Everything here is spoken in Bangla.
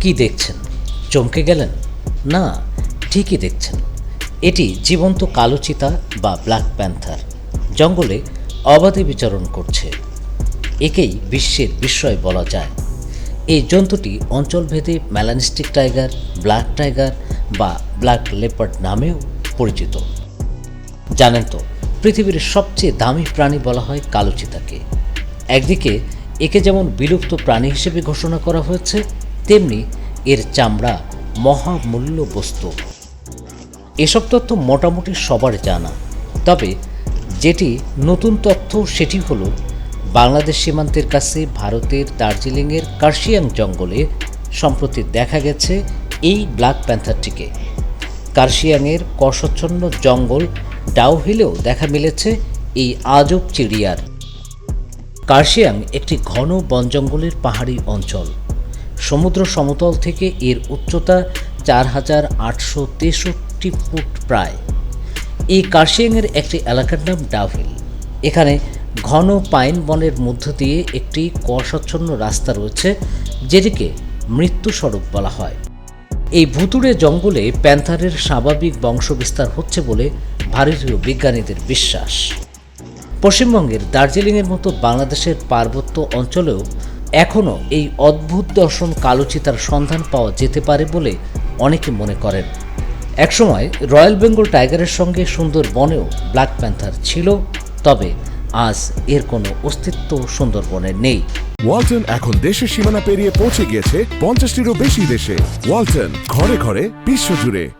কি দেখছেন? চমকে গেলেন? না, ঠিকই দেখছেন। এটি জীবন্ত কালো চিতা বা ব্ল্যাক প্যান্থার। জঙ্গলে অবাধে বিচরণ করছে। একেই বিশ্বের বিস্ময় বলা যায়। এই জন্তুটি অঞ্চলভেদে ম্যালানিস্টিক টাইগার, ব্ল্যাক টাইগার বা ব্ল্যাক লেপার্ড নামেও পরিচিত। জানেন তো, পৃথিবীর সবচেয়ে দামি প্রাণী বলা হয় কালো চিতাকে। একদিকে একে যেমন বিলুপ্ত প্রাণী হিসেবে ঘোষণা করা হয়েছে তেমনি এর চামড়া মহামূল্য বস্তু এসব তথ্য মোটামুটি সবার জানা। তবে যেটি নতুন তথ্য সেটি হলো, বাংলাদেশ সীমান্তের কাছে ভারতের দার্জিলিংয়ের কার্শিয়াং জঙ্গলে সম্প্রতি দেখা গেছে এই ব্ল্যাক প্যান্থারটিকে। কার্শিয়াংয়ের কষচ্ছন্ন জঙ্গল ডাউহিলেও দেখা মিলেছে এই আজব চিড়িয়ার। কার্শিয়াং একটি ঘন বন জঙ্গলের পাহাড়ি অঞ্চল। সমুদ্র সমতল থেকে এর উচ্চতা চার হাজার আটশো তেষট্টি ফুট প্রায়। এই কার্শিয়াংয়ের একটি এলাকার নাম ডাউহিল এখানে ঘন পাইন বনের মধ্য দিয়ে একটি কুয়াশাচ্ছন্ন রাস্তা রয়েছে, যেটিকে মৃত্যু সড়ক বলা হয়। এই ভুতুড়ে জঙ্গলে প্যান্থারের স্বাভাবিক বংশবিস্তার হচ্ছে বলে ভারতীয় বিজ্ঞানীদের বিশ্বাস। পশ্চিমবঙ্গের দার্জিলিংয়ের মতো বাংলাদেশের পার্বত্য অঞ্চলেও এখনও এই অদ্ভুত দর্শন কালোচিতার সন্ধান পাওয়া যেতে পারে বলে অনেকে মনে করেন। একসময় রয়্যাল বেঙ্গল টাইগারের সঙ্গে সুন্দরবনেও ব্ল্যাক প্যান্থার ছিল, তবে আজ এর কোনো অস্তিত্ব সুন্দরবনে নেই। ওয়ালটন এখন দেশের সীমানা পেরিয়ে পৌঁছে গিয়েছে পঞ্চাশটিরও বেশি দেশে। ওয়ালটন, ঘরে ঘরে, বিশ্বজুড়ে।